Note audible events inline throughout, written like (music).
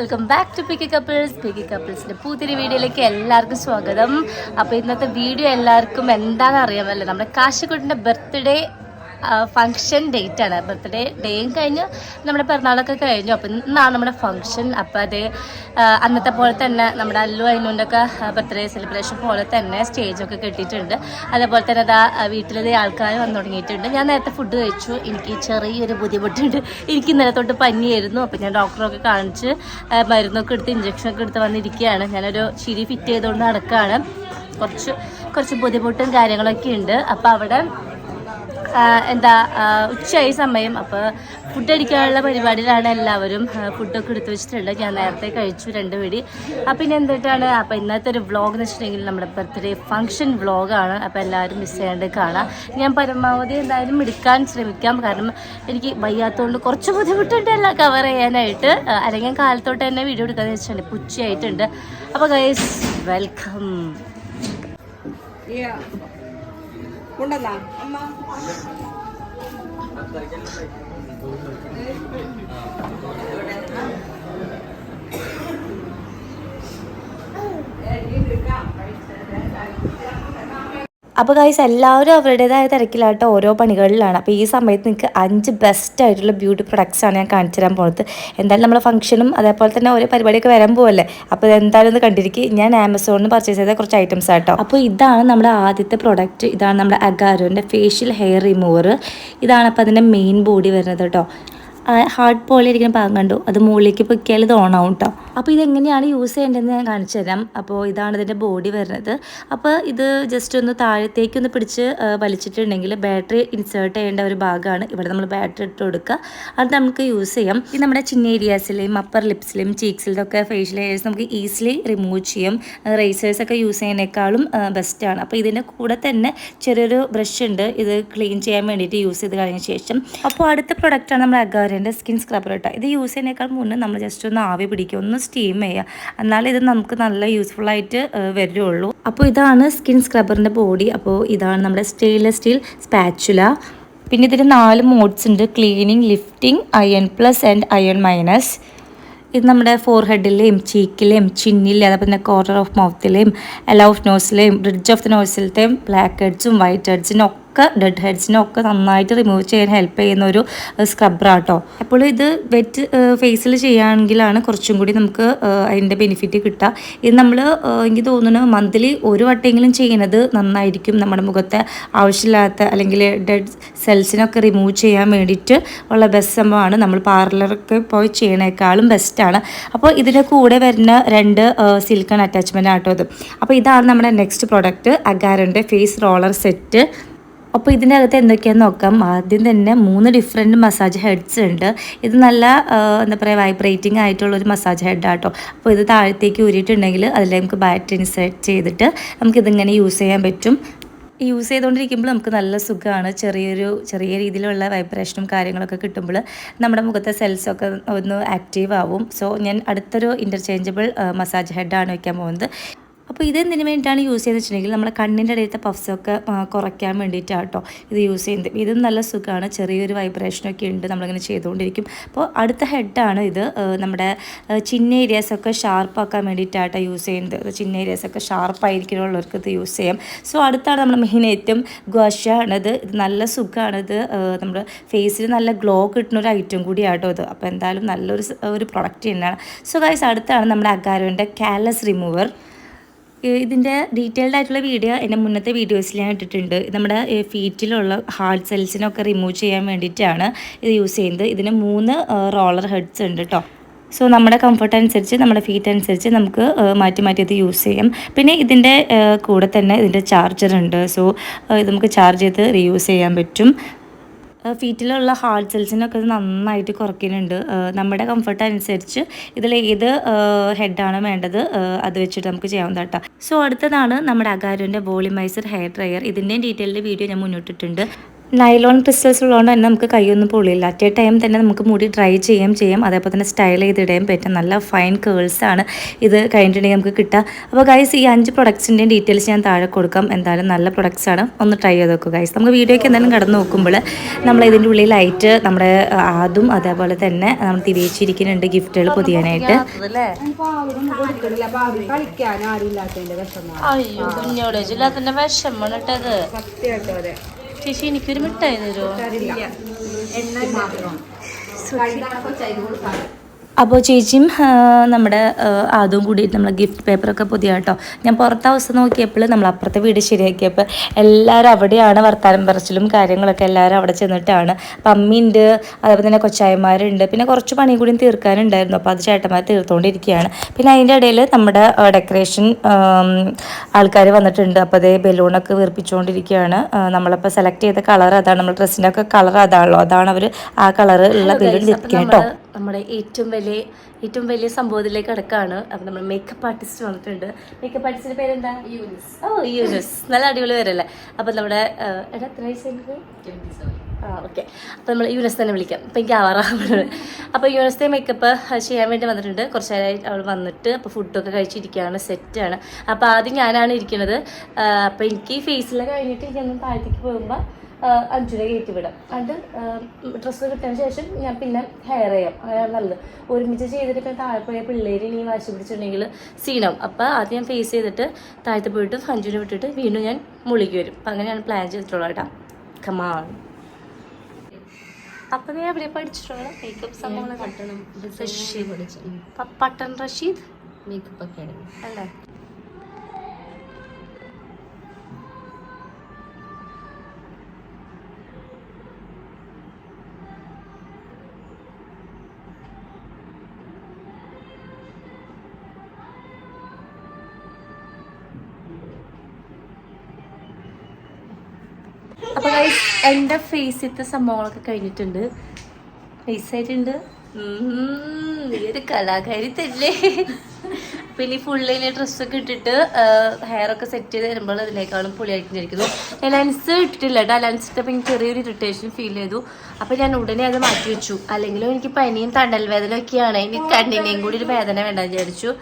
Welcome back to picky couples. Picky കപ്പിൾസിന്റെ പുതിയൊരു വീഡിയോയിലേക്ക് എല്ലാവർക്കും സ്വാഗതം. അപ്പോൾ ഇന്നത്തെ വീഡിയോ എല്ലാവർക്കും എന്താണെന്ന് അറിയാമല്ലോ. നമ്മുടെ കാശിക്കുട്ടിന്റെ ബർത്ത്ഡേ ഫങ്ഷൻ ഡേറ്റ് ആണ്. ബർത്ത്ഡേ ഡേയും കഴിഞ്ഞ് നമ്മുടെ പിറന്നാളൊക്കെ കഴിഞ്ഞു. അപ്പം ഇന്നാണ് നമ്മുടെ ഫങ്ഷൻ അപ്പോൾ അത് അന്നത്തെ പോലെ തന്നെ നമ്മുടെ അല്ലു അതിനൊക്കെ ബർത്ത്ഡേ സെലിബ്രേഷൻ പോലെ തന്നെ സ്റ്റേജൊക്കെ കെട്ടിയിട്ടുണ്ട്. അതേപോലെ തന്നെ അതാ വീട്ടിലെ ആൾക്കാർ വന്നു തുടങ്ങിയിട്ടുണ്ട്. ഞാൻ നേരത്തെ ഫുഡ് കഴിച്ചു. എനിക്ക് ചെറിയൊരു ബുദ്ധിമുട്ടുണ്ട്. എനിക്ക് ഇന്നലെ തൊട്ട് പനിയായിരുന്നു. അപ്പം ഞാൻ ഡോക്ടറൊക്കെ കാണിച്ച് മരുന്നൊക്കെ എടുത്ത് ഇഞ്ചക്ഷനൊക്കെ എടുത്ത് വന്നിരിക്കുകയാണ്. ഞാനൊരു ചിരി ഫിറ്റ് ചെയ്തുകൊണ്ട് നടക്കുകയാണ്. കുറച്ച് കുറച്ച് ബുദ്ധിമുട്ടും കാര്യങ്ങളൊക്കെ ഉണ്ട്. അപ്പോൾ അവിടെ എന്താ ഉച്ചയായി സമയം അപ്പോൾ ഫുഡ് അടിക്കാനുള്ള പരിപാടിയിലാണ് എല്ലാവരും. ഫുഡൊക്കെ എടുത്തു വെച്ചിട്ടുണ്ട്. ഞാൻ നേരത്തെ കഴിച്ചു രണ്ട് പിടി. അപ്പം ഇനി എന്തിട്ടാണ്? അപ്പോൾ ഇന്നത്തെ ഒരു വ്ളോഗ് എന്ന് വെച്ചിട്ടുണ്ടെങ്കിൽ നമ്മുടെ ബർത്ത്ഡേ ഫംഗ്ഷൻ വ്ളോഗാണ് അപ്പോൾ എല്ലാവരും മിസ് ചെയ്യാണ്ട് കാണാം. ഞാൻ പരമാവധി എന്തായാലും എടുക്കാൻ ശ്രമിക്കാം. കാരണം എനിക്ക് വയ്യാത്തതുകൊണ്ട് കുറച്ച് ബുദ്ധിമുട്ടുണ്ട് കവർ ചെയ്യാനായിട്ട്. അല്ലെങ്കിൽ കാലത്തോട്ട് തന്നെ വീഡിയോ എടുക്കാന്ന് വെച്ചിട്ടുണ്ടെങ്കിൽ പുച്ചയായിട്ടുണ്ട് അപ്പോൾ ഗൈസ് വെൽക്കം Yeah. കൊണ്ടുവന്നാ അമ്മ. അപ്പോൾ ഗൈസ് എല്ലാവരും അവരുടേതായ തിരക്കിലായിട്ട് ഓരോ പണികളിലാണ്. അപ്പോൾ ഈ സമയത്ത് നിങ്ങൾക്ക് അഞ്ച് ബെസ്റ്റ് ആയിട്ടുള്ള ബ്യൂട്ടി പ്രൊഡക്ട്സാണ് ഞാൻ കാണിച്ചു തരാൻ പോകുന്നത് എന്തായാലും നമ്മൾ ഫംഗ്ഷനും അതേപോലെ തന്നെ ഓരോ പരിപാടിയൊക്കെ വരാൻ പോവല്ലേ? അപ്പോൾ ഇത് എന്തായാലും ഒന്ന് കണ്ടിരിക്കുക ഞാൻ ആമസോണിൽ നിന്ന് പർച്ചേസ് ചെയ്ത കുറച്ച് ഐറ്റംസ് ആട്ടോ. അപ്പോൾ ഇതാണ് നമ്മുടെ ആദ്യത്തെ പ്രൊഡക്റ്റ് ഇതാണ് നമ്മുടെ അഗാരോന്റെ ഫേഷ്യൽ ഹെയർ റിമൂവർ ഇതാണ് അപ്പോൾ അതിന്റെ മെയിൻ ബോഡി വരുന്നത് കേട്ടോ ഹാർഡ് പോലെ ഇരിക്കുന്ന ഭാഗം കണ്ടു. അത് മുകളിലേക്ക് പൊക്കിയാൽ ഇത് ഓൺ ആവും കേട്ടോ അപ്പോൾ ഇതെങ്ങനെയാണ് യൂസ് ചെയ്യേണ്ടതെന്ന് ഞാൻ കാണിച്ചു തരാം. അപ്പോൾ ഇതാണ് ഇതിന്റെ ബോഡി വരുന്നത്. അപ്പോൾ ഇത് ജസ്റ്റ് ഒന്ന് താഴത്തേക്ക് ഒന്ന് പിടിച്ച് വലിച്ചിട്ടുണ്ടെങ്കിൽ ബാറ്ററി ഇൻസേർട്ട് ചെയ്യേണ്ട ഒരു ഭാഗമാണ്. ഇവിടെ നമ്മൾ ബാറ്ററി ഇട്ട് കൊടുക്കുക. അത് നമുക്ക് യൂസ് ചെയ്യാം. ഇത് നമ്മുടെ ചിന്ന ഏരിയാസിലെയും അപ്പർ ലിപ്സിലെയും ചീക്സിലും ഒക്കെ ഫേഷ്യൽ ഹെയർസ് നമുക്ക് ഈസിലി റിമൂവ് ചെയ്യും. റേസേഴ്സ് ഒക്കെ യൂസ് ചെയ്യുന്നതിനേക്കാളും ബെസ്റ്റാണ് അപ്പോൾ ഇതിന്റെ കൂടെ തന്നെ ചെറിയൊരു ബ്രഷ് ഉണ്ട്. ഇത് ക്ലീൻ ചെയ്യാൻ വേണ്ടിയിട്ട് യൂസ് ചെയ്ത് കഴിഞ്ഞ ശേഷം. അപ്പോൾ അടുത്ത പ്രൊഡക്റ്റാണ് നമ്മുടെ അഗാരന്റെ സ്കിൻ സ്ക്രബർ കേട്ടോ ഇത് യൂസ് ചെയ്യുന്നതിനേക്കാൾ മുന്നേ നമ്മൾ ജസ്റ്റ് ഒന്ന് ആവി പിടിക്കുക ഒന്ന് സ്റ്റീം ചെയ്യുക എന്നാലേ ഇത് നമുക്ക് നല്ല യൂസ്ഫുൾ ആയിട്ട് വരുള്ളൂ. അപ്പോൾ ഇതാണ് സ്കിൻ സ്ക്രബറിന്റെ ബോഡി അപ്പോൾ ഇതാണ് നമ്മുടെ സ്റ്റെയിൻലെസ് സ്റ്റീൽ സ്പാച്ചുല പിന്നെ ഇതിന് നാല് മോഡ്സ് ഉണ്ട്. Cleaning lifting ion plus and ion minus ഇത് നമ്മുടെ ഫോർഹെഡിലെയും ചീക്കിലെയും ചിന്നിലെയും അതേപോലെ തന്നെ കോർണർ ഓഫ് മൗത്തിലെയും എല ഓഫ് നോസിലെയും ബ്രിഡ്ജ് ഓഫ് ദ നോസിലത്തെയും ബ്ലാക്ക് ഹെഡ്സും വൈറ്റ് ഹെഡ്സിനും ഒക്കെ ഡെഡ് ഹെഡ്സിനൊക്കെ നന്നായിട്ട് റിമൂവ് ചെയ്യാൻ ഹെൽപ്പ് ചെയ്യുന്ന ഒരു സ്ക്രബ്ബറാട്ടോ അപ്പോൾ ഇത് വെറ്റ് ഫേസിൽ ചെയ്യുകയാണെങ്കിലാണ് കുറച്ചും കൂടി നമുക്ക് അതിന്റെ ബെനിഫിറ്റ് കിട്ടുക. ഇത് നമ്മൾ എനിക്ക് തോന്നുന്നു മന്ത്ലി ഒരു വട്ടെങ്കിലും ചെയ്യുന്നത് നന്നായിരിക്കും നമ്മുടെ മുഖത്തെ ആവശ്യമില്ലാത്ത അല്ലെങ്കിൽ ഡെഡ് സെൽസിനൊക്കെ റിമൂവ് ചെയ്യാൻ വേണ്ടിയിട്ട് ഉള്ള ബെസ്റ്റ് സംഭവമാണ് നമ്മൾ പാർലറൊക്കെ പോയി ചെയ്യണേക്കാളും ബെസ്റ്റാണ് അപ്പോൾ ഇതിന്റെ കൂടെ വരുന്ന രണ്ട് സിൽക്കൺ അറ്റാച്ച്മെന്റ് ആട്ടോ ഇത്. അപ്പോൾ ഇതാണ് നമ്മുടെ നെക്സ്റ്റ് പ്രോഡക്റ്റ് അഗാരന്റെ ഫേസ് റോളർ സെറ്റ് അപ്പോൾ ഇതിന്റെ അകത്ത് എന്തൊക്കെയാണെന്ന് നോക്കാം? ആദ്യം തന്നെ മൂന്ന് ഡിഫറെന്റ് മസാജ് ഹെഡ്സ് ഉണ്ട്. ഇത് നല്ല എന്താ പറയുക വൈബ്രേറ്റിംഗ് ആയിട്ടുള്ള ഒരു മസാജ് ഹെഡ് ആട്ടോ. അപ്പോൾ ഇത് താഴത്തേക്ക് ഊരിയിട്ടുണ്ടെങ്കിൽ അതിൽ നമുക്ക് ബാറ്ററി ഇൻസേർട്ട് ചെയ്തിട്ട് നമുക്കിതിങ്ങനെ യൂസ് ചെയ്യാൻ പറ്റും. യൂസ് ചെയ്തുകൊണ്ടിരിക്കുമ്പോൾ നമുക്ക് നല്ല സുഖമാണ്. ചെറിയൊരു ചെറിയ രീതിയിലുള്ള വൈബ്രേഷനും കാര്യങ്ങളൊക്കെ കിട്ടുമ്പോൾ നമ്മുടെ മുഖത്തെ സെൽസൊക്കെ ഒന്ന് ആക്റ്റീവ് ആവും. സോ ഞാൻ അടുത്തൊരു ഇന്റർചേഞ്ചബിൾ മസാജ് ഹെഡാണ് വയ്ക്കാൻ പോകുന്നത്. അപ്പോൾ ഇത് എന്തിനു വേണ്ടിയിട്ടാണ് യൂസ് ചെയ്യുന്നത് വെച്ചിട്ടുണ്ടെങ്കിൽ നമ്മുടെ കണ്ണിന്റെ ഇടയിലത്തെ പഫ്സൊക്കെ കുറയ്ക്കാൻ വേണ്ടിയിട്ടാണ് കേട്ടോ ഇത് യൂസ് ചെയ്യുന്നത്. ഇതും നല്ല സുഖമാണ്. ചെറിയൊരു വൈബ്രേഷനൊക്കെ ഉണ്ട് നമ്മളിങ്ങനെ ചെയ്തുകൊണ്ടിരിക്കും. അപ്പോൾ അടുത്ത ഹെഡാണ് ഇത്. നമ്മുടെ ചിന്ന ഏരിയാസൊക്കെ ഷാർപ്പാക്കാൻ വേണ്ടിയിട്ടാട്ടോ യൂസ് ചെയ്യുന്നത്. ചിന്ന ഏരിയാസൊക്കെ ഷാർപ്പായിരിക്കണുള്ളവർക്ക് ഇത് യൂസ് ചെയ്യാം. സോ അടുത്താണ് നമ്മുടെ മെയിൻ ഐറ്റം ഗ്വാഷ ആണത് ഇത്. നല്ല സുഖമാണിത് നമ്മുടെ ഫേസിൽ നല്ല ഗ്ലോ കിട്ടുന്ന ഒരു ഐറ്റം കൂടിയാട്ടോ ഇത്. അപ്പോൾ എന്തായാലും നല്ലൊരു ഒരു പ്രൊഡക്റ്റ് തന്നെയാണ്. സോ ഗൈസ് അടുത്താണ് നമ്മുടെ അഗാരോന്റെ കാലസ് റിമൂവർ ഇതിന്റെ ഡീറ്റെയിൽഡ് ആയിട്ടുള്ള വീഡിയോ എന്റെ മുന്നത്തെ വീഡിയോസിൽ ഞാൻ ഇട്ടിട്ടുണ്ട്. നമ്മുടെ ഫീറ്റിലുള്ള ഹാർഡ് സെൽസിനൊക്കെ റിമൂവ് ചെയ്യാൻ വേണ്ടിയിട്ടാണ് ഇത് യൂസ് ചെയ്യുന്നത്. ഇതിന് മൂന്ന് റോളർ ഹെഡ്സ് ഉണ്ട് കേട്ടോ സോ നമ്മുടെ കംഫർട്ട് അനുസരിച്ച് നമ്മുടെ ഫീറ്റ് അനുസരിച്ച് നമുക്ക് മാറ്റി മാറ്റി ഇത് യൂസ് ചെയ്യാം. പിന്നെ ഇതിന്റെ കൂടെ തന്നെ ഇതിന്റെ ചാർജർ ഉണ്ട്. സോ ഇത് നമുക്ക് ചാർജ് ചെയ്ത് റീയൂസ് ചെയ്യാൻ പറ്റും. ഫീറ്റിലുള്ള ഹാർഡ് സെൽസിനൊക്കെ ഇത് നന്നായിട്ട് കുറയ്ക്കുന്നുണ്ട്. നമ്മുടെ കംഫർട്ട് അനുസരിച്ച് ഇതിൽ ഏത് ഹെഡാണ് വേണ്ടത് അത് വെച്ചിട്ട് നമുക്ക് ചെയ്യാവുന്ന കേട്ടോ സോ അടുത്തതാണ് നമ്മുടെ അഗാരുവിന്റെ വോളിമൈസർ ഹെയർ ഡ്രയർ ഇതിന്റെയും ഡീറ്റെയിൽഡ് വീഡിയോ ഞാൻ മുന്നോട്ടിട്ടുണ്ട്. നൈലോൺ ക്രിസ്റ്റൽസ് ഉള്ളതുകൊണ്ട് തന്നെ നമുക്ക് കൈയൊന്നും പൊള്ളില്ല അറ്റ് എ ടൈം തന്നെ നമുക്ക് മുടി ഡ്രൈ ചെയ്യുകയും ചെയ്യാം. അതേപോലെ തന്നെ സ്റ്റൈൽ ചെയ്തിടുകയും പറ്റും. നല്ല ഫൈൻ കേൾസ് ആണ് ഇത് കഴിഞ്ഞിട്ടുണ്ടെങ്കിൽ നമുക്ക് കിട്ടുക. അപ്പോൾ ഗൈസ് ഈ അഞ്ച് പ്രൊഡക്ട്സിന്റെയും ഡീറ്റെയിൽസ് ഞാൻ താഴെ കൊടുക്കാം. എന്തായാലും നല്ല പ്രൊഡക്ട്സ് ആണ്. ഒന്ന് ട്രൈ ചെയ്ത് നോക്കുക ഗൈസ് നമുക്ക് വീഡിയോയ്ക്ക് എന്തായാലും കടന്നു നോക്കുമ്പോൾ നമ്മൾ ഇതിന്റെ ഉള്ളിൽ ലൈറ്റ് നമ്മുടെ ആദും അതും അതേപോലെ തന്നെ നമ്മൾ തിരിച്ചിരിക്കുന്നുണ്ട് ഗിഫ്റ്റുകൾ പൊതിയാനായിട്ട് അയ്യോ കുഞ്ഞോട് ജില്ലാത്തിന്റെ വിഷമാണ് കേട്ടത് സത്യമായിട്ടും അതെ. ചേച്ചി എനിക്കൊരു മിഠായി തരുമോ എണ്ണ മാത്രം. അപ്പോൾ ചേച്ചിയും നമ്മുടെ അതും കൂടിയിട്ട് നമ്മൾ ഗിഫ്റ്റ് പേപ്പറൊക്കെ പുതിയ കേട്ടോ ഞാൻ പുറത്ത് അവസ്ഥ നോക്കിയപ്പോൾ നമ്മൾ അപ്പുറത്തെ വീട് ശരിയാക്കിയപ്പോൾ എല്ലാവരും അവിടെയാണ് വർത്താനം പറച്ചിലും കാര്യങ്ങളൊക്കെ എല്ലാവരും അവിടെ ചെന്നിട്ടാണ്. അപ്പം അമ്മയുണ്ട് അതേപോലെ തന്നെ കൊച്ചായന്മാരുണ്ട്. പിന്നെ കുറച്ച് പണിയും കൂടി തീർക്കാനുണ്ടായിരുന്നു. അപ്പോൾ അത് ചേട്ടന്മാർ തീർത്തുകൊണ്ടിരിക്കുകയാണ് പിന്നെ അതിന്റെ ഇടയിൽ നമ്മുടെ ഡെക്കറേഷൻ ആൾക്കാർ വന്നിട്ടുണ്ട്. അപ്പോൾ അതേ ബലൂണൊക്കെ വീർപ്പിച്ചുകൊണ്ടിരിക്കുകയാണ് നമ്മളിപ്പോൾ സെലക്ട് ചെയ്ത കളർ അതാണ്. നമ്മൾ ഡ്രസ്സിന്റെ ഒക്കെ കളർ അതാണല്ലോ. അതാണ് അവർ ആ കളർ ഉള്ള ബലൂൺ ഇരിക്കുന്നത് കേട്ടോ. നമ്മുടെ ഏറ്റവും വലിയ ഏറ്റവും വലിയ സംഭവത്തിലേക്ക് കിടക്കാണ്. അപ്പൊ നമ്മുടെ മേക്കപ്പ് ആർട്ടിസ്റ്റ് വന്നിട്ടുണ്ട്. മേക്കപ്പ് ആർട്ടിസ്റ്റിന്റെ പേരെന്താ? യൂനിസ്. ഓ യൂനിസ്. നല്ല അടിപൊളി പേരല്ലേ? അപ്പൊ നമ്മുടെ എത്ര വയസ്സായിരുന്നു ഓക്കെ. അപ്പോൾ നമ്മൾ യുനസ് തന്നെ വിളിക്കാം. അപ്പോൾ എനിക്ക് ആവാറാണ് അപ്പോൾ യുനസ്തെ മേക്കപ്പ് ചെയ്യാൻ വേണ്ടി വന്നിട്ടുണ്ട്. കുറച്ച് നേരമായി അവൾ വന്നിട്ട് അപ്പോൾ ഫുഡൊക്കെ കഴിച്ചിരിക്കുകയാണ് സെറ്റാണ് അപ്പോൾ ആദ്യം ഞാനാണ് ഇരിക്കുന്നത്. അപ്പോൾ എനിക്ക് ഫേസിലൊക്കെ കഴിഞ്ഞിട്ട് എനിക്കൊന്നും താഴത്തേക്ക് പോകുമ്പോൾ അഞ്ചുര കയറ്റി വിടാം. അത് ഡ്രസ്സ് കിട്ടിയതിന് ശേഷം ഞാൻ പിന്നെ ഹെയർ ചെയ്യാം. ഹെയർ നല്ലത്. ഒരുമിച്ച് ചെയ്തിട്ട് ഇപ്പം താഴെ പോയ പിള്ളേർ ഇനി വാശി പിടിച്ചിട്ടുണ്ടെങ്കിൽ സീനാവും അപ്പോൾ ആദ്യം ഞാൻ ഫേസ് ചെയ്തിട്ട് താഴത്ത് പോയിട്ട് അഞ്ചുര വിട്ടിട്ട് വീണ്ടും ഞാൻ മുളിക്ക് വരും. അപ്പം അങ്ങനെയാണ് പ്ലാൻ ചെയ്തിട്ടുള്ളത് കേട്ടോ. കമാൺ അപ്പം നീ എവിടെ പഠിച്ചിട്ടുള്ള. മേക്കപ്പ് സംഭവങ്ങളൊക്കെ. റഷീദ് പ- പട്ടൺ റഷീദ്? മേക്കപ്പ് അക്കാഡമി അല്ലേ? എന്റെ ഫേസിലത്തെ സംഭവങ്ങളൊക്കെ കഴിഞ്ഞിട്ടുണ്ട്. ഫേസ് ആയിട്ടുണ്ട്. ഉം, നീ ഒരു കലാകാരി തല്ലേ പിന്നെ ഈ ഫുള്ളിൽ ഡ്രസ്സൊക്കെ ഇട്ടിട്ട് ഹെയർ ഒക്കെ സെറ്റ് ചെയ്ത് വരുമ്പോൾ അതിനേക്കാളും പൊളിയായിട്ടിരിക്കുന്നു ഞാൻ ലെൻസ് ഇട്ടിട്ടില്ല കേട്ടോ ലെൻസ് ഇട്ടപ്പോൾ എനിക്ക് ചെറിയൊരു ഇറിറ്റേഷൻ ഫീൽ ചെയ്തു. അപ്പോൾ ഞാൻ ഉടനെ അത് മാറ്റി വെച്ചു. അല്ലെങ്കിലും എനിക്ക് പനിയും തണ്ടൽ വേദന ഒക്കെയാണ്. ഇനി കണ്ണിനെയും കൂടി ഒരു വേദന വേണ്ട വിചാരിച്ചു.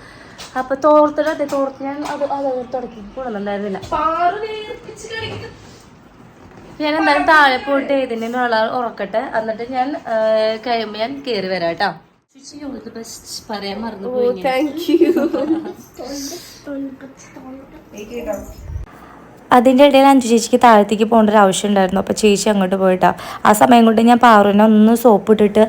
അപ്പൊ തോർത്തിട്ട് അതെ തോർത്ത് ഞാൻ അത് അത് തുടക്കി. കൊണ്ടുവന്നിട്ടുണ്ടായിരുന്നില്ല ഞാൻ എന്തായാലും താഴെ പോയിട്ട് ഏതിനും ഒരാൾ ഉറക്കട്ടെ. എന്നിട്ട് ഞാൻ കഴിയുമ്പോൾ ഞാൻ കയറി വരാം കേട്ടോ. ബെസ്റ്റ് പറയാൻ മറന്നു പോയി ഞാൻ. താങ്ക് യു അതിന്റെ ഇടയിൽ അഞ്ചു ചേച്ചിക്ക് താഴത്തേക്ക് പോകേണ്ട ഒരു ആവശ്യം ഉണ്ടായിരുന്നു. അപ്പോൾ ചേച്ചി അങ്ങോട്ട് പോയിട്ടാ. ആ സമയം കൊണ്ട് ഞാൻ പാറുവിനെ ഒന്ന് സോപ്പ് ഇട്ടിട്ട്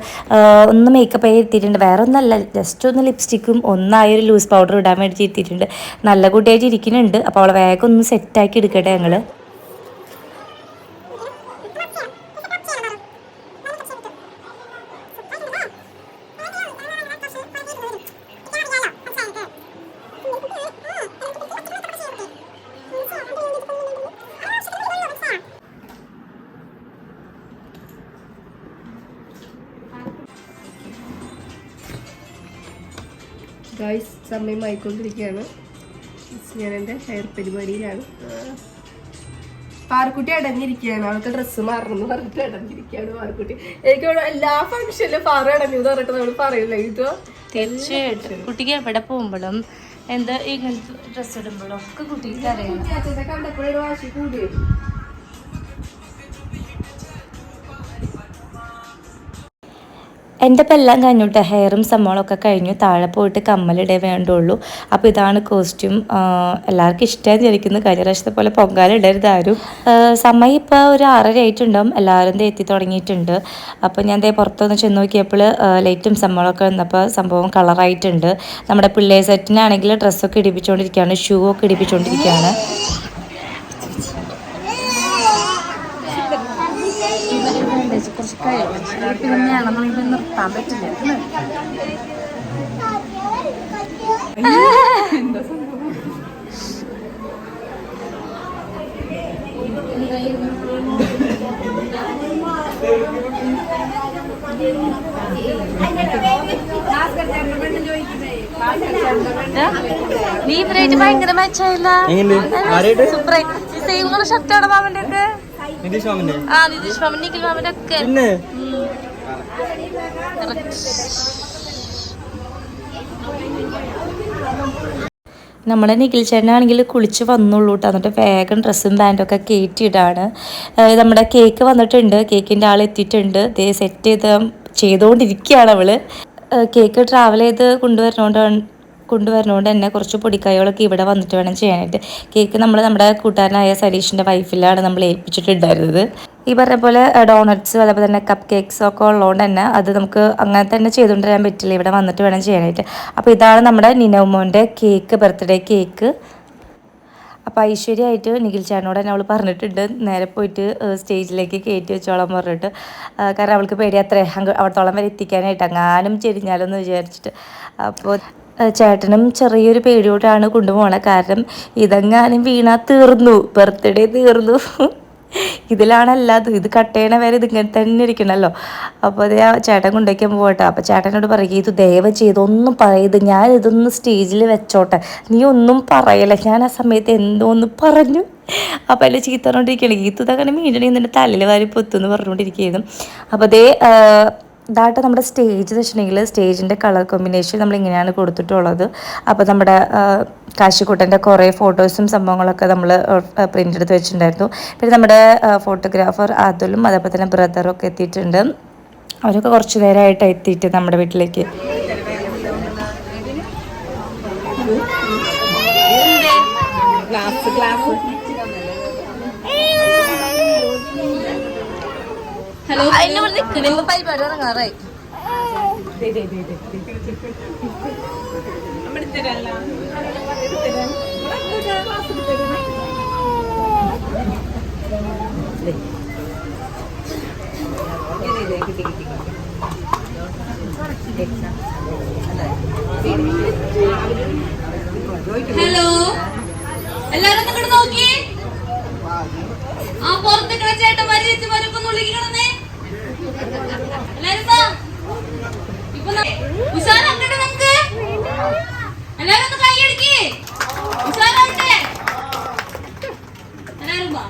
ഒന്ന് മേക്കപ്പ് ആയി എത്തിയിട്ടുണ്ട് വേറെ ഒന്നല്ല ജസ്റ്റ് ഒന്ന് ലിപ്സ്റ്റിക്കും ഒന്നായി ഒരു ലൂസ് പൗഡർ ഇടാൻ വേണ്ടി എത്തിയിട്ടുണ്ട് നല്ല കുട്ടിയായിട്ട് ഇരിക്കുന്നുണ്ട്. അപ്പോൾ അവളെ വേഗം ഒന്ന് സെറ്റാക്കി എടുക്കട്ടെ ഞങ്ങൾ സമയമായിക്കൊണ്ടിരിക്കുകയാണ് ഞാൻ എന്റെ ഹെയർ പരിപാടിയിലാണ്. പാർക്കുട്ടി അടഞ്ഞിരിക്കുകയാണ് അവൾക്ക് ഡ്രസ്സ് മാറണം പറഞ്ഞിട്ട് അടഞ്ഞിരിക്കുകയാണ് പാർക്കുട്ടി എനിക്ക് എല്ലാ ഫംഗ്ഷനിലും പാറ അടഞ്ഞു എന്ന് പറഞ്ഞിട്ട് നമ്മൾ പറയില്ല ഇതോ തീർച്ചയായിട്ടും. കുട്ടിക്ക് എവിടെ പോകുമ്പോഴും എന്താ ഇങ്ങനത്തെ ഡ്രസ്സ് ഇടുമ്പോഴും ഒക്കെ കുട്ടിക്ക് അറിയാം. കണ്ടപ്പോഴൊരു വാശി കൂടി എന്റെ ഇപ്പം എല്ലാം കഴിഞ്ഞു കേട്ടോ ഹെയറും സംഭവങ്ങളൊക്കെ കഴിഞ്ഞു. താഴെ പോയിട്ട് കമ്മലിടേ വേണ്ടുള്ളൂ. അപ്പോൾ ഇതാണ് കോസ്റ്റ്യൂം എല്ലാവർക്കും ഇഷ്ടമായി വിചാരിക്കുന്നു. കഴിഞ്ഞ പ്രാവശ്യത്തെ പോലെ പൊങ്കാല ഇടരുത് ആരും. ആ, സമയം ഇപ്പോൾ ഒരു ആറര ആയിട്ടുണ്ടാവും. എല്ലാവരും എത്തി തുടങ്ങിയിട്ടുണ്ട്. അപ്പോൾ ഞാൻ ദേ പുറത്തൊന്ന് ചെന്ന് നോക്കിയപ്പോൾ ലൈറ്റും സംഭവങ്ങളൊക്കെ വന്നപ്പോൾ സംഭവം കളറായിട്ടുണ്ട് നമ്മുടെ പിള്ളേർ സെറ്റിനാണെങ്കിൽ ഡ്രസ്സൊക്കെ ഇടിപ്പിച്ചുകൊണ്ടിരിക്കുകയാണ്. ഷൂ ഒക്കെ ഇടിപ്പിച്ചുകൊണ്ടിരിക്കുകയാണ്. കുറച്ച് കഴിയും. പിന്നെ നമ്മളിത് നിർത്താൻ പറ്റില്ല നീ ഇവരായിട്ട് ഭയങ്കര മാച്ചായില്ല സൂപ്പറായി സെയിം ഷർട്ടാണ് മാമന്റെ ഒക്കെ നിതീഷ് മാമന്റെ? ആ നിതീഷ് മാമൻ നിഖിൽ മാമന്റെ ഒക്കെ പിന്നെ നമ്മുടെ നിഖിൽ ചേട്ടനാണെങ്കിൽ കുളിച്ച് വന്നുള്ളൂ കേട്ടോ എന്നിട്ട് വേഗം ഡ്രസ്സും പാന്റും ഒക്കെ കയറ്റിയിടാണ്. നമ്മുടെ കേക്ക് വന്നിട്ടുണ്ട്. കേക്കിന്റെ ആൾ എത്തിയിട്ടുണ്ട്. ദേ സെറ്റ് ചെയ്ത് ചെയ്തുകൊണ്ടിരിക്കുകയാണ് അവൾ. കേക്ക് ട്രാവൽ ചെയ്ത് കൊണ്ടുവരണോണ്ട് കൊണ്ടുവരണോണ്ട് തന്നെ കുറച്ച് പൊടിക്കൈകളൊക്കെ ഇവിടെ വന്നിട്ട് വേണം ചെയ്യാനായിട്ട്. കേക്ക് നമ്മൾ നമ്മുടെ കൂട്ടുകാരനായ സരീഷിന്റെ വൈഫിലാണ് നമ്മൾ ഏൽപ്പിച്ചിട്ടുണ്ടായിരുന്നത് ഈ പറഞ്ഞ പോലെ ഡോണറ്റ്സ് അതേപോലെ തന്നെ കപ്പ് കേക്ക്സ് ഒക്കെ ഉള്ളതുകൊണ്ട് തന്നെ അത് നമുക്ക് അങ്ങനെ തന്നെ ചെയ്തുകൊണ്ടിരാൻ പറ്റില്ല. ഇവിടെ വന്നിട്ട് വേണം ചെയ്യാനായിട്ട്. അപ്പോൾ ഇതാണ് നമ്മുടെ നിനോമോന്റെ കേക്ക് ബർത്ത്ഡേ കേക്ക് അപ്പോൾ ഐശ്വര്യമായിട്ട് നിഖിൽ ചേട്ടനോട് തന്നെ അവൾ പറഞ്ഞിട്ടുണ്ട്. നേരെ പോയിട്ട് സ്റ്റേജിലേക്ക് കയറ്റി വെച്ചോളാൻ പറഞ്ഞിട്ട്. കാരണം അവൾക്ക് പേടി അത്ര അവിടത്തോളം വരെ എത്തിക്കാനായിട്ട്. അങ്ങാനും ചെരിഞ്ഞാലോ എന്ന് വിചാരിച്ചിട്ട്. അപ്പോൾ ചേട്ടനും ചെറിയൊരു പേടിയോടാണ് കൊണ്ടുപോകണത് കാരണം ഇതെങ്ങാനും വീണാ തീർന്നു. ബർത്ത്ഡേ തീർന്നു. ഇതിലാണ് അല്ലാതെ ഇത് കട്ട് വരെ ഇതിങ്ങനെ തന്നെ ഇരിക്കണല്ലോ. അപ്പോൾ അത് ആ ചേട്ടൻ കൊണ്ടുവയ്ക്കാൻ പോകട്ടെ അപ്പോൾ ചേട്ടനോട് പറയുക ഇത് ദയവ് ചെയ്ത് ഒന്നും പറയത് ഞാൻ ഇതൊന്ന് സ്റ്റേജിൽ വെച്ചോട്ടെ. നീ ഒന്നും പറയല്ല. ഞാൻ ആ സമയത്ത് എന്തോ ഒന്ന് പറഞ്ഞു. അപ്പോൾ അതിൽ ചീത്ത ഈ തുതങ്ങനെ മീണ്ടണി നിന്റെ തലയിൽ വാരി പൊത്തുന്ന് പറഞ്ഞുകൊണ്ടിരിക്കുകയായിരുന്നു. അപ്പോൾ അതേ ഇതായിട്ട് നമ്മുടെ സ്റ്റേജ് വെച്ചിട്ടുണ്ടെങ്കിൽ സ്റ്റേജിന്റെ കളർ കോമ്പിനേഷൻ നമ്മൾ ഇങ്ങനെയാണ് കൊടുത്തിട്ടുള്ളത്. അപ്പോൾ നമ്മുടെ കാശിക്കൂട്ടന്റെ കുറേ ഫോട്ടോസും സംഭവങ്ങളൊക്കെ നമ്മൾ പ്രിന്റ് എടുത്ത് വെച്ചിട്ടുണ്ടായിരുന്നു. പിന്നെ നമ്മുടെ ഫോട്ടോഗ്രാഫർ അതുലും അതേപോലെ തന്നെ ബ്രദറും ഒക്കെ എത്തിയിട്ടുണ്ട്. അവരൊക്കെ കുറച്ച് നേരമായിട്ട് എത്തിയിട്ട് നമ്മുടെ വീട്ടിലേക്ക്. ഗ്ലാസ് ഗ്ലാസ് ഹലോ അതിന്റെ ഇവിടെ നിൽക്കണേ പരിപാടി ഇറങ്ങാറായി ഹലോ എല്ലാരും നോക്കി നോക്കിയേ. ആ പുറത്ത് ചേട്ടന്മാര് ചേച്ചിമാരൊക്കെ ഒന്ന് ഉള്ളിലേക്ക് കിടന്നേ എല്ലാരും വാ. ഇപ്പൊ ന- ഉഷാറാക്കട്ടെ നമുക്ക് എല്ലാരും ഒന്ന് കൈയടിക്കേ ഉഷാറാവട്ടെ എല്ലാരും വാ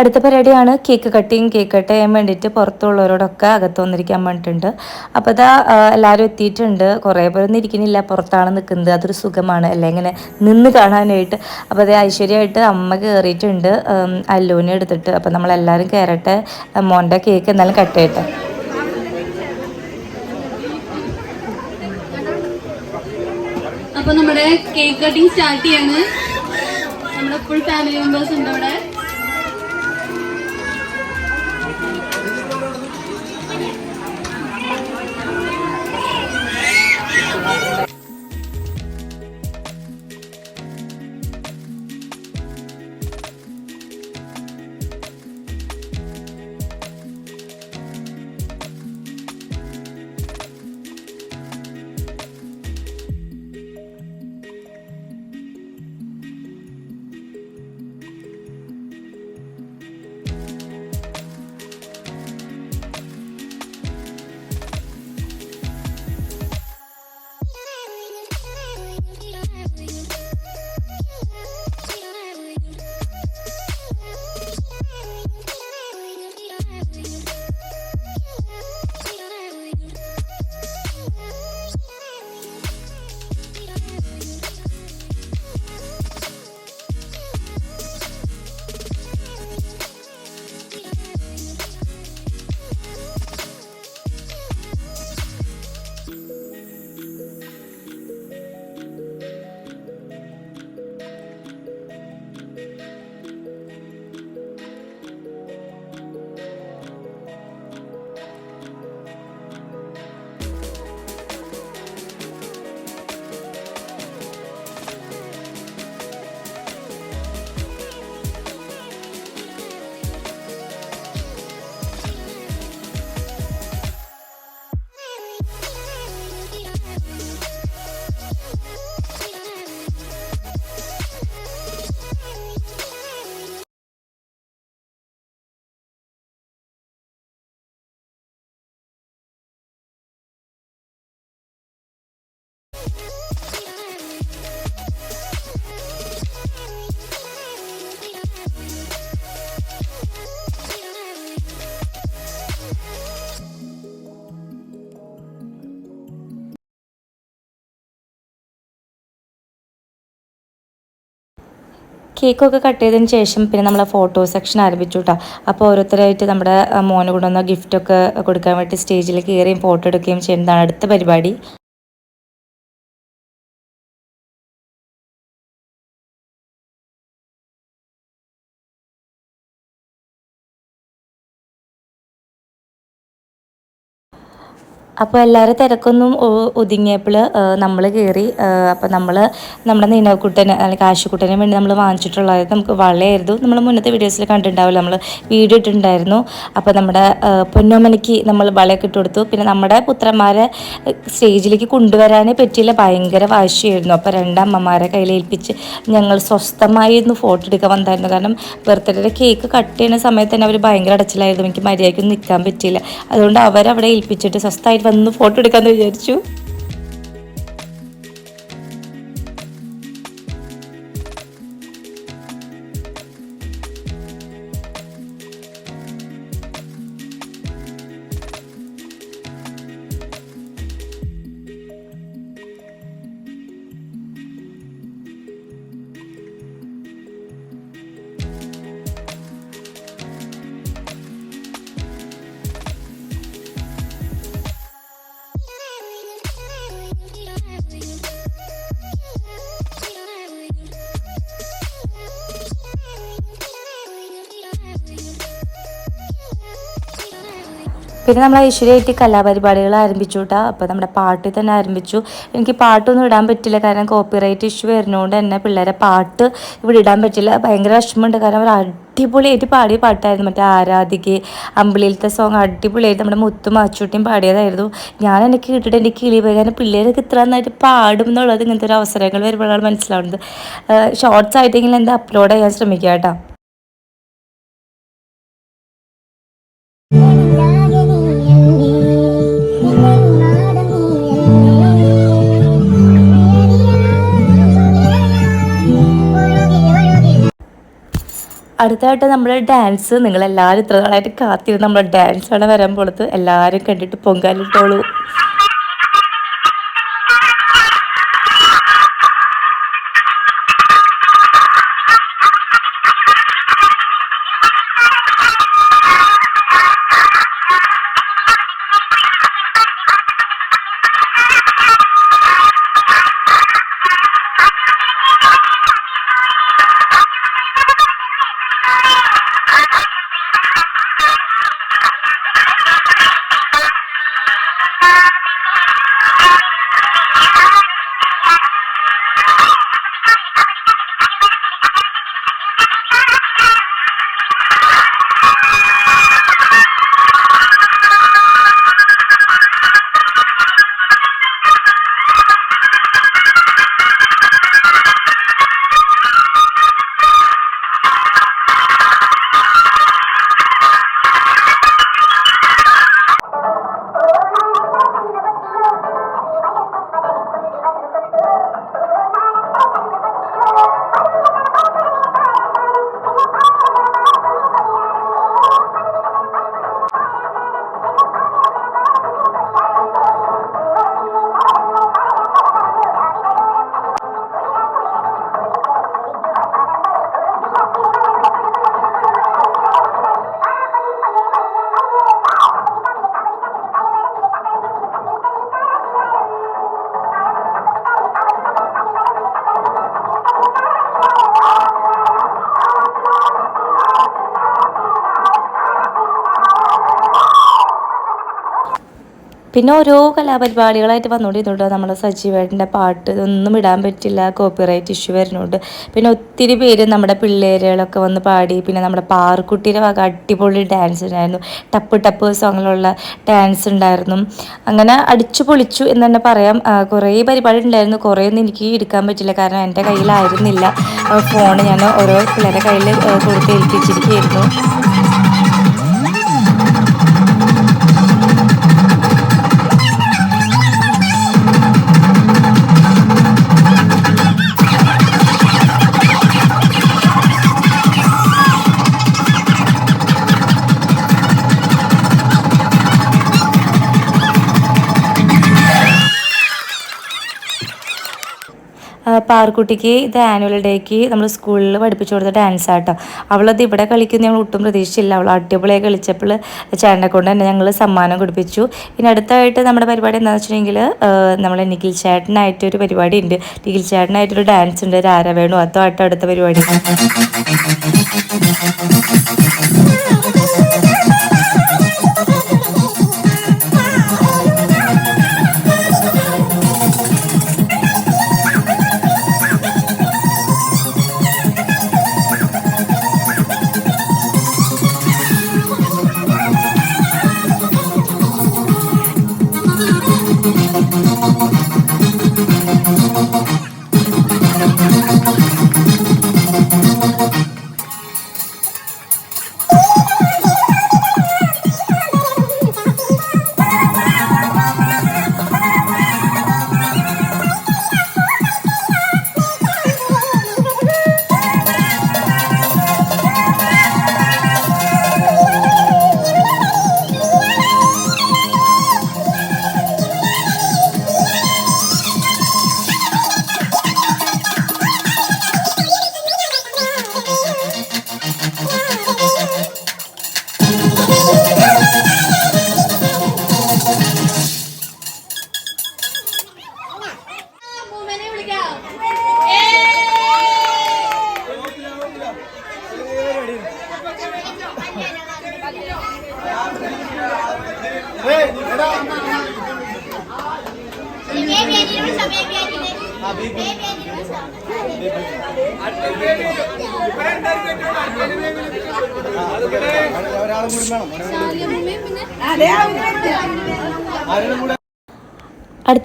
അടുത്ത പരിപാടിയാണ് കേക്ക് കട്ടിങ് കേക്ക് കട്ട് ചെയ്യാൻ വേണ്ടിയിട്ട് പുറത്തുള്ളവരോടൊക്കെ അകത്ത് വന്നിരിക്കാൻ പറഞ്ഞിട്ടുണ്ട്. അപ്പോൾ അതാ എല്ലാവരും എത്തിയിട്ടുണ്ട്. കുറേ പേരൊന്നും ഇരിക്കുന്നില്ല. പുറത്താണ് നിൽക്കുന്നത്. അതൊരു സുഖമാണ്. അല്ലെ? ഇങ്ങനെ നിന്ന് കാണാനായിട്ട്. അപ്പോൾ അതേ ഐശ്വര്യമായിട്ട് അമ്മ കയറിയിട്ടുണ്ട്. അല്ലൂനെ എടുത്തിട്ട്. അപ്പോൾ നമ്മളെല്ലാവരും കയറട്ടെ. മോന്റെ കേക്ക് എന്നാലും കട്ട് ചെയ്യട്ടെ. അപ്പൊ നമ്മുടെ കേക്ക് കട്ടിങ് സ്റ്റാർട്ട് ചെയ്യാണ്. നമ്മുടെ ഫുൾ ഫാമിലി മെമ്പേഴ്സ് ഉണ്ട് അവിടെ. കേക്കൊക്കെ കട്ട് ചെയ്തതിന് ശേഷം പിന്നെ നമ്മളെ ഫോട്ടോ സെക്ഷൻ ആരംഭിച്ചു കേട്ടോ അപ്പോൾ ഓരോരുത്തരായിട്ട് നമ്മുടെ മോനെ കൊണ്ടുവന്ന ഗിഫ്റ്റൊക്കെ കൊടുക്കാൻ വേണ്ടി സ്റ്റേജിൽ കയറിയും ഫോട്ടോ എടുക്കുകയും ചെയ്യുന്നതാണ് അടുത്ത പരിപാടി. അപ്പോൾ എല്ലാവരും തിരക്കൊന്നും ഒതുങ്ങിയപ്പോൾ നമ്മൾ കയറി അപ്പോൾ നമ്മൾ നമ്മുടെ നീനക്കുട്ടന് അല്ലെങ്കിൽ കാശുക്കുട്ടന് വേണ്ടി നമ്മൾ വാങ്ങിച്ചിട്ടുള്ളത് നമുക്ക് വളയായിരുന്നു. നമ്മൾ മുന്നത്തെ വീഡിയോസിൽ കണ്ടിട്ടുണ്ടാവില്ല? നമ്മൾ വീഡിയോ ഇട്ടിട്ടുണ്ടായിരുന്നു. അപ്പോൾ നമ്മുടെ പൊന്നോമനയ്ക്ക് നമ്മൾ വളയൊക്കെ ഇട്ട് കൊടുത്തു. പിന്നെ നമ്മുടെ പുത്രന്മാരെ സ്റ്റേജിലേക്ക് കൊണ്ടുവരാനേ പറ്റിയില്ല. ഭയങ്കര വാശിയായിരുന്നു. അപ്പോൾ രണ്ടമ്മമാരെ കയ്യിലേൽപ്പിച്ച് ഞങ്ങൾ സ്വസ്ഥമായി ഒന്ന് ഫോട്ടോ എടുക്കാൻ വന്നായിരുന്നു. കാരണം ബർത്ത്ഡേയുടെ കേക്ക് കട്ട് ചെയ്യുന്ന സമയത്ത് തന്നെ അവർ ഭയങ്കര അടച്ചിലായിരുന്നു. എനിക്ക് മര്യാദയ്ക്കൊന്നും നിൽക്കാൻ പറ്റിയില്ല. അതുകൊണ്ട് അവരവിടെ ഏൽപ്പിച്ചിട്ട് സ്വസ്ഥമായിട്ട് വന്ന് ഫോട്ടോ എടുക്കാമെന്ന് വിചാരിച്ചു. പിന്നെ നമ്മൾ ഐശ്വര്യമായിട്ട് കലാപരിപാടികൾ ആരംഭിച്ചു കേട്ടോ അപ്പോൾ നമ്മുടെ പാട്ട് തന്നെ ആരംഭിച്ചു. എനിക്ക് പാട്ടൊന്നും ഇടാൻ പറ്റില്ല. കാരണം കോപ്പിറൈറ്റ് ഇഷ്യൂ വരുന്നതുകൊണ്ട് തന്നെ പിള്ളേരെ പാട്ട് ഇവിടെ ഇടാൻ പറ്റില്ല. ഭയങ്കര വിഷമമുണ്ട്. കാരണം അവർ അടിപൊളിയായിട്ട് പാടിയ പാട്ടായിരുന്നു. മറ്റേ ആരാധികെ അമ്പിളിയിലത്തെ സോങ് അടിപൊളിയായിട്ട് നമ്മുടെ മുത്തും അച്ചൂട്ടിയും പാടിയതായിരുന്നു. ഞാൻ എനിക്ക് കേട്ടിട്ട് എനിക്ക് കിളി പോയി. കാരണം പിള്ളേരൊക്കെ ഇത്ര നന്നായിട്ട് പാടും എന്നുള്ളത് ഇങ്ങനത്തെ ഒരു അവസരങ്ങൾ വരുമ്പോഴാണ് മനസ്സിലാവുന്നത്. ഷോർട്സ് ആയിട്ടെങ്കിലും എന്താ അപ്ലോഡ് ചെയ്യാൻ ശ്രമിക്കുക കേട്ടോ അടുത്തായിട്ട് നമ്മുടെ ഡാൻസ് നിങ്ങൾ എല്ലാവരും ഇത്ര നാളായിട്ട് കാത്തിരുന്ന് നമ്മുടെ ആണ് വരാൻ പോണത് എല്ലാവരും കണ്ടിട്ട് പൊങ്കാലിട്ടോളൂ. പിന്നെ ഓരോ കലാപരിപാടികളായിട്ട് വന്നുകൊണ്ടിരുന്നുണ്ട് നമ്മുടെ സജീവേട്ടന്റെ പാട്ട് ഇതൊന്നും ഇടാൻ പറ്റില്ല കോപ്പിറൈറ്റ് ഇഷ്യൂ വരുന്നുണ്ട്. പിന്നെ ഒത്തിരി പേര് നമ്മുടെ പിള്ളേരുകളൊക്കെ വന്ന് പാടി. പിന്നെ നമ്മുടെ പാർക്കുട്ടിയുടെ വക അടിപൊളി ഡാൻസ് ഉണ്ടായിരുന്നു. ടപ്പ് ടപ്പ് സോങ്ങിലുള്ള ഡാൻസ് ഉണ്ടായിരുന്നു. അങ്ങനെ അടിച്ചു പൊളിച്ചു എന്ന് തന്നെ പറയാം. കുറേ പരിപാടി ഉണ്ടായിരുന്നു. കുറേ ഒന്നും എനിക്ക് എടുക്കാൻ പറ്റില്ല. കാരണം എന്റെ കയ്യിലായിരുന്നില്ല. ഫോൺ ഞാൻ ഓരോ പിള്ളേരുടെ കയ്യിൽ കൊടുത്ത് ഏൽപ്പിച്ചിരിക്കുകയായിരുന്നു. ആ, പാർക്കുട്ടിക്ക് ഇത് ആനുവൽ ഡേക്ക് നമ്മൾ സ്കൂളിൽ പഠിപ്പിച്ചു കൊടുത്ത ഡാൻസ് ആട്ടോ. അവളത് ഇവിടെ കളിക്കുന്ന ഞങ്ങൾ ഒട്ടും പ്രതീക്ഷിച്ചില്ല. അവൾ അടിപൊളിയായി കളിച്ചപ്പോൾ ചേട്ടനെ കൊണ്ട് തന്നെ ഞങ്ങൾ സമ്മാനം കൊടുപ്പിച്ചു. ഇനി അടുത്തായിട്ട് നമ്മുടെ പരിപാടി എന്താണെന്ന് വെച്ചിട്ടുണ്ടെങ്കിൽ നമ്മളെ നിഖിൽ ചേട്ടനായിട്ടൊരു പരിപാടി ഉണ്ട്. നിഖിൽ ചേട്ടനായിട്ടൊരു ഡാൻസ് ഉണ്ട്. രാരവേണു അതോ ആട്ടോ അടുത്ത പരിപാടി? (laughs)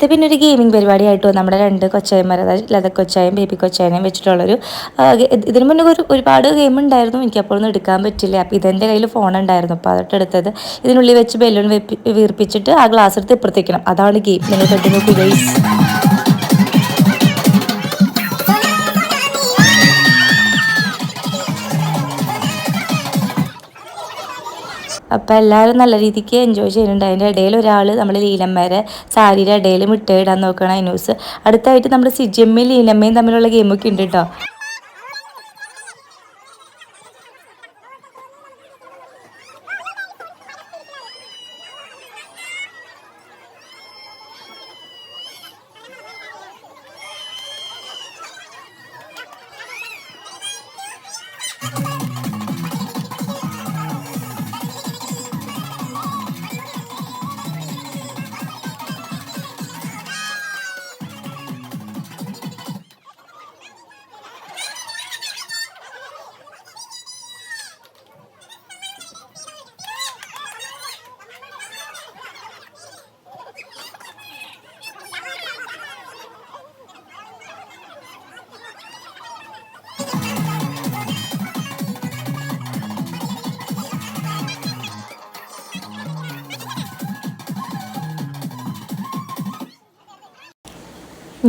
അടുത്ത പിന്നെ ഒരു ഗെയിമിംഗ് പരിപാടിയായിട്ട് നമ്മുടെ രണ്ട് കൊച്ചായന്മാർ അതായത് ലത കൊച്ചായും ബേബി കൊച്ചായനെയും വെച്ചിട്ടുള്ളൊരു ഇതിന് മുന്നേ ഒരു ഒരുപാട് ഗെയിം ഉണ്ടായിരുന്നു. എനിക്ക് അപ്പോഴൊന്നും എടുക്കാൻ പറ്റില്ല. അപ്പോൾ ഇതെന്റെ കയ്യിൽ ഫോൺ ഉണ്ടായിരുന്നു. അപ്പോൾ അതൊട്ട് എടുത്തത് ഇതിനുള്ളിൽ വെച്ച് ബലൂൺ വീർപ്പിച്ചിട്ട് ആ ഗ്ലാസ് എടുത്ത് ഇപ്പുറത്തേക്കണം അതാണ് ഗെയിം നിങ്ങൾ കണ്ടു നോക്കൂ അപ്പോൾ എല്ലാവരും നല്ല രീതിക്ക് എൻജോയ് ചെയ്യുന്നുണ്ട്. അതിന്റെ ഇടയിൽ ഒരാൾ നമ്മൾ ലീലമ്മേരെ സാരിയുടെ ഇടയിൽ മിട്ടയിടാൻ നോക്കണം ന്യൂസ് അടുത്തായിട്ട് നമ്മുടെ സിജിയമ്മയും ലീലമ്മയും തമ്മിലുള്ള ഗെയിമൊക്കെ ഉണ്ട് കേട്ടോ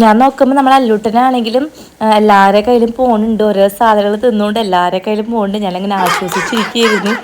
ഞാൻ നോക്കുമ്പോൾ നമ്മൾ അല്ലൂട്ടനാണെങ്കിലും എല്ലാവരെ കയ്യിലും പോണുണ്ട്. ഓരോ സാധനങ്ങൾ തിന്നുകൊണ്ട് എല്ലാവരുടെ കയ്യിലും പോകുന്നുണ്ട് ഞാനങ്ങനെ ആശ്വസിച്ചിരിക്കുകയായിരുന്നു.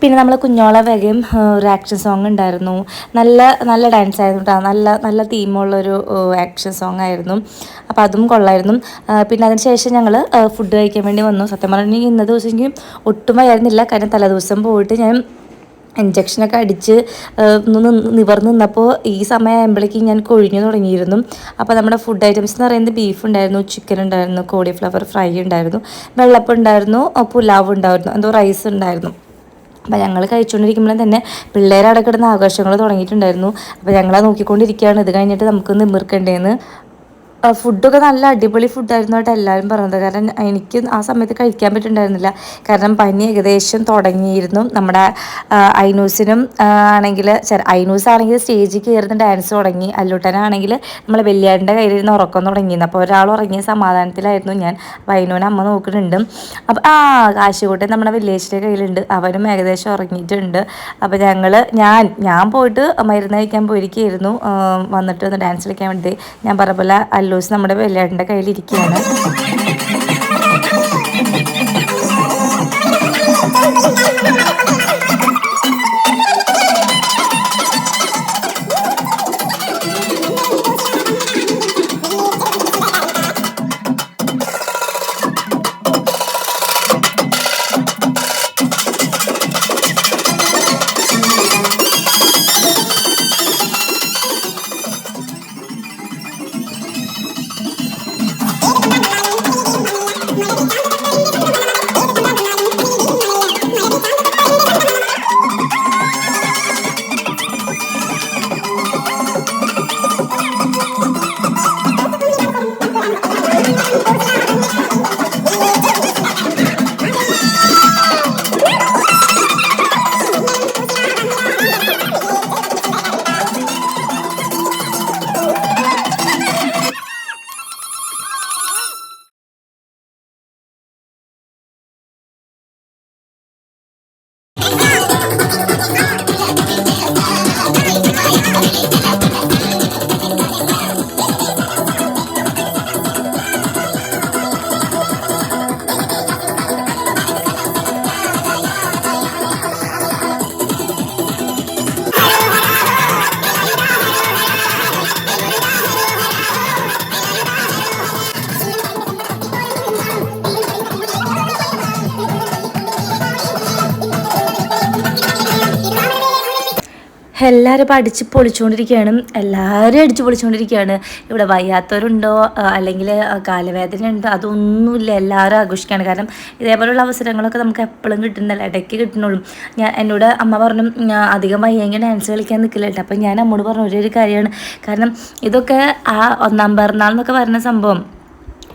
പിന്നെ നമ്മൾ കുഞ്ഞോളെ വകയും ഒരു ആക്ഷൻ സോങ് ഉണ്ടായിരുന്നു. നല്ല നല്ല ഡാൻസ് ആയിരുന്നു കേട്ടോ നല്ല നല്ല തീമുള്ളൊരു ആക്ഷൻ സോങ് ആയിരുന്നു. അപ്പോൾ അതും കൊള്ളായിരുന്നു. പിന്നെ അതിന് ശേഷം ഞങ്ങൾ ഫുഡ് കഴിക്കാൻ വേണ്ടി വന്നു. സത്യം പറഞ്ഞിട്ടുണ്ടെങ്കിൽ ഇന്നത്തെ ദിവസം എനിക്ക് ഒട്ടും വയ്യായിരുന്നില്ല കാരണം തലേദിവസം പോയിട്ട് ഞാൻ ഇഞ്ചക്ഷനൊക്കെ അടിച്ച് ഒന്ന് നിവർന്ന് നിന്നപ്പോൾ ഈ സമയമാകുമ്പോഴേക്കും ഞാൻ കൊഴിഞ്ഞു തുടങ്ങിയിരുന്നു. അപ്പോൾ നമ്മുടെ ഫുഡ് ഐറ്റംസ് എന്ന് പറയുന്നത് ബീഫ് ഉണ്ടായിരുന്നു ചിക്കൻ ഉണ്ടായിരുന്നു കോളിഫ്ലവർ ഫ്രൈ ഉണ്ടായിരുന്നു വെള്ളപ്പം ഉണ്ടായിരുന്നു പുലാവ് ഉണ്ടായിരുന്നു എന്തോ റൈസ് ഉണ്ടായിരുന്നു. അപ്പോൾ ഞങ്ങൾ കഴിച്ചുകൊണ്ടിരിക്കുമ്പോൾ തന്നെ പിള്ളേരവിടെ കിടന്ന് ആഘോഷങ്ങൾ തുടങ്ങിയിട്ടുണ്ടായിരുന്നു. അപ്പോൾ ഞങ്ങളെ നോക്കിക്കൊണ്ടിരിക്കുകയാണ് ഇത് കഴിഞ്ഞിട്ട് നമുക്ക് നിമിർക്കണ്ടേന്ന് ഫുഡൊക്കെ നല്ല അടിപൊളി ഫുഡായിരുന്നു കേട്ടോ എല്ലാവരും പറഞ്ഞത്. കാരണം എനിക്ക് ആ സമയത്ത് കഴിക്കാൻ പറ്റുന്നുണ്ടായിരുന്നില്ല കാരണം പനി ഏകദേശം തുടങ്ങിയിരുന്നു. നമ്മുടെ ഐനൂസിനും ആണെങ്കിൽ ഐനൂസ് ആണെങ്കിൽ സ്റ്റേജിൽ കയറുന്ന ഡാൻസ് തുടങ്ങി. അല്ലൂട്ടനാണെങ്കിൽ നമ്മളെ വെള്ളിയാടിന്റെ കയ്യിലിരുന്ന് ഉറക്കം തുടങ്ങിയിരുന്നു. അപ്പോൾ ഒരാൾ ഉറങ്ങിയ സമാധാനത്തിലായിരുന്നു ഞാൻ. അപ്പോൾ ഐനൂനെ അമ്മ നോക്കുന്നുണ്ട്. അപ്പോൾ ആ കാശുകൂട്ടൻ നമ്മുടെ വില്ലേജിന്റെ കയ്യിലുണ്ട്. അവനും ഏകദേശം ഉറങ്ങിയിട്ടുണ്ട്. അപ്പോൾ ഞങ്ങൾ ഞാൻ ഞാൻ പോയിട്ട് മരുന്ന് കഴിക്കാൻ പോയിരിക്കുകയായിരുന്നു. വന്നിട്ട് ഒന്ന് ഡാൻസ് കളിക്കാൻ വേണ്ടി. ഞാൻ പറഞ്ഞ പോലെ അല്ലൂസ് നമ്മുടെ വെള്ളിയാടിന്റെ കയ്യിലിരിക്കുകയാണ്. (laughs) എല്ലാവരും ഇപ്പോൾ അടിച്ച് പൊളിച്ചുകൊണ്ടിരിക്കുകയാണ് എല്ലാവരും അടിച്ച് പൊളിച്ചുകൊണ്ടിരിക്കുകയാണ് ഇവിടെ വയ്യാത്തവരുണ്ടോ? അല്ലെങ്കിൽ കാലവേദന ഉണ്ടോ അതൊന്നുമില്ല. എല്ലാവരും ആഘോഷിക്കുകയാണ് കാരണം ഇതേപോലെയുള്ള അവസരങ്ങളൊക്കെ നമുക്ക് എപ്പോഴും കിട്ടുന്നില്ല? ഇടയ്ക്ക് കിട്ടുന്നുള്ളൂ ഞാൻ എന്നോട് അമ്മ പറഞ്ഞു അധികം വയ്യെങ്കിൽ ഡാൻസ് കളിക്കാൻ നിൽക്കില്ല കേട്ടോ അപ്പം ഞാൻ അമ്മോട് പറഞ്ഞ ഒരേ ഒരു കാര്യമാണ്. കാരണം ഇതൊക്കെ ആ ഒന്നാം പിറന്നാൾ എന്നൊക്കെ പറയുന്ന സംഭവം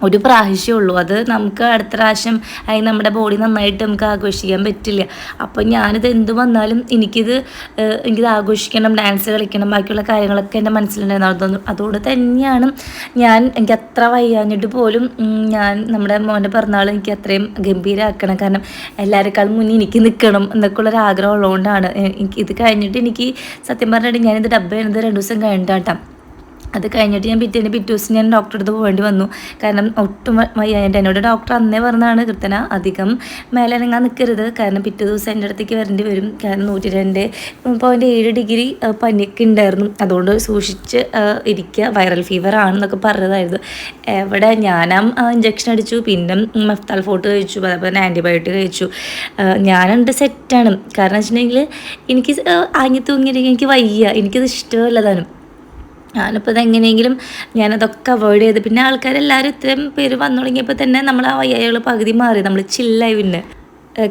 ഒരു പ്രാവശ്യമേ ഉള്ളൂ. അത് നമുക്ക് അടുത്ത പ്രാവശ്യം അതിന് നമ്മുടെ ബോഡി നന്നായിട്ട് നമുക്ക് ആഘോഷിക്കാൻ പറ്റില്ല. അപ്പം ഞാനിത് എന്ത് വന്നാലും എനിക്കിത് എനിക്കിത് ആഘോഷിക്കണം ഡാൻസ് കളിക്കണം ബാക്കിയുള്ള കാര്യങ്ങളൊക്കെ എന്റെ മനസ്സിലുണ്ടായിരുന്നു. അതുകൊണ്ട് തന്നെയാണ് ഞാൻ എനിക്ക് അത്ര വയ്യാഞ്ഞിട്ട് പോലും ഞാൻ നമ്മുടെ മോന്റെ പിറന്നാൾ എനിക്ക് അത്രയും ഗംഭീരമാക്കണം കാരണം എല്ലാവരെക്കാളും മുന്നേ എനിക്ക് നിൽക്കണം എന്നൊക്കെ ആഗ്രഹം ഉള്ളതുകൊണ്ടാണ്. എനിക്ക് ഇത് കഴിഞ്ഞിട്ട് എനിക്ക് സത്യം പറഞ്ഞിട്ട് ഞാനിത് ഡബ്ബ ചെയ്യുന്നത് രണ്ട് ദിവസം കഴിഞ്ഞിട്ടാട്ടാം അത് കഴിഞ്ഞിട്ട് ഞാൻ പിറ്റേന്ന് പിറ്റേ ദിവസം ഞാൻ ഡോക്ടറെ അടുത്ത് പോകേണ്ടി വന്നു. കാരണം ഒട്ടും വയ്യായിട്ട് എന്നോട് ഡോക്ടർ അന്നേ പറഞ്ഞതാണ് കൃത്യന അധികം മേലിറങ്ങാൻ നിൽക്കരുത് കാരണം പിറ്റേ ദിവസം എന്റെ അടുത്തേക്ക് വരേണ്ടി വരും. കാരണം നൂറ്റി രണ്ട് പോയിന്റ് ഏഴ് ഡിഗ്രി പനിയൊക്കെ ഉണ്ടായിരുന്നു. അതുകൊണ്ട് സൂക്ഷിച്ച് ഇരിക്കുക വൈറൽ ഫീവർ ആണെന്നൊക്കെ പറഞ്ഞതായിരുന്നു. എവിടെ ഞാനും ഇഞ്ചക്ഷൻ അടിച്ചു. പിന്നെ മെഫ്താൽ ഫോട്ട് കഴിച്ചു. അതേപോലെ തന്നെ ആന്റിബയോട്ടിക് കഴിച്ചു ഞാനുണ്ട് സെറ്റാണ് കാരണം വെച്ചിട്ടുണ്ടെങ്കിൽ എനിക്ക് ആങ്ങി തൂങ്ങിയിരിക്കും എനിക്ക് വയ്യ. എനിക്കത് ഇഷ്ടമല്ലതാനും ഞാനിപ്പോൾ ഇതെങ്ങനെയെങ്കിലും ഞാനതൊക്കെ അവോയ്ഡ് ചെയ്ത്. പിന്നെ ആൾക്കാരെല്ലാവരും ഇത്രയും പേര് വന്നു തുടങ്ങിയപ്പോൾ തന്നെ നമ്മൾ ആ വയ്യായകൾ പകുതി മാറി. നമ്മൾ ചില്ലായി പിന്നെ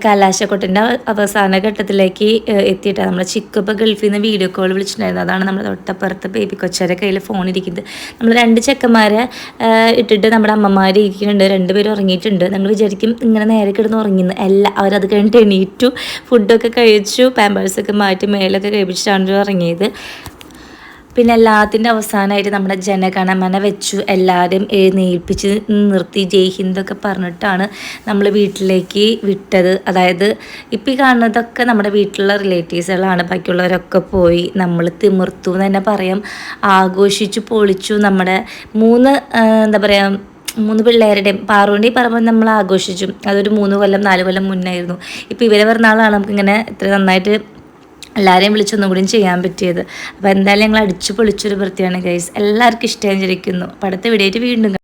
കലാശക്കൊട്ടിന്റെ അവസാന ഘട്ടത്തിലേക്ക് എത്തിയിട്ട് നമ്മൾ ചിക്കപ്പോൾ ഗൾഫിൽ നിന്ന് വീഡിയോ കോൾ വിളിച്ചിട്ടുണ്ടായിരുന്നു. അതാണ് നമ്മുടെ തൊട്ടപ്പുറത്ത് ബേബി കൊച്ചാരെ കയ്യിൽ ഫോൺ ഇരിക്കുന്നത്. നമ്മൾ രണ്ട് ചെക്കന്മാരെ ഇട്ടിട്ട് നമ്മുടെ അമ്മമാർ ഇരിക്കുന്നുണ്ട്. രണ്ടുപേരും ഉറങ്ങിയിട്ടുണ്ട്. നമ്മൾ വിചാരിക്കും ഇങ്ങനെ നേരെ കിടന്ന് ഉറങ്ങുന്നു. അല്ല അവരത് കഴിഞ്ഞിട്ട് എണീറ്റു. ഫുഡൊക്കെ കഴിച്ചു. പാമ്പേഴ്സൊക്കെ മാറ്റി മേലൊക്കെ കഴിപ്പിച്ചിട്ടാണ് ഉറങ്ങിയത്. പിന്നെ എല്ലാത്തിന്റെ അവസാനമായിട്ട് നമ്മുടെ ജനഗണമന വെച്ചു. എല്ലാവരും എഴുന്നേൽപ്പിച്ച് നിർത്തി. ജയ് ഹിന്ദൊക്കെ പറഞ്ഞിട്ടാണ് നമ്മൾ വീട്ടിലേക്ക് വിട്ടത്. അതായത് ഇപ്പം ഈ കാണുന്നതൊക്കെ നമ്മുടെ വീട്ടിലുള്ള റിലേറ്റീവ്സുകളാണ്. ബാക്കിയുള്ളവരൊക്കെ പോയി നമ്മൾ തിമിർത്തു എന്ന് തന്നെ പറയാം. ആഘോഷിച്ചു പൊളിച്ചു. നമ്മുടെ മൂന്ന് എന്താ പറയുക മൂന്ന് പിള്ളേരുടെയും പാറുവണ്ടി ഈ പറയുമ്പോൾ നമ്മൾ ആഘോഷിച്ചു. അതൊരു മൂന്ന് കൊല്ലം നാല് കൊല്ലം മുന്നായിരുന്നു. ഇപ്പോൾ ഇവരെ പിറന്നാളാണ് നമുക്കിങ്ങനെ ഇത്ര നന്നായിട്ട് എല്ലാവരെയും വിളിച്ചൊന്നും കൂടിയും ചെയ്യാൻ പറ്റിയത്. അപ്പോൾ എന്തായാലും ഞങ്ങൾ അടിച്ചു പൊളിച്ചൊരു വൃത്തിയാണ് ഗൈസ് എല്ലാവർക്കും ഇഷ്ടമായിരിക്കുന്നു അപ്പോൾ അടുത്ത വീഡിയോ ആയിട്ട് വീണ്ടും.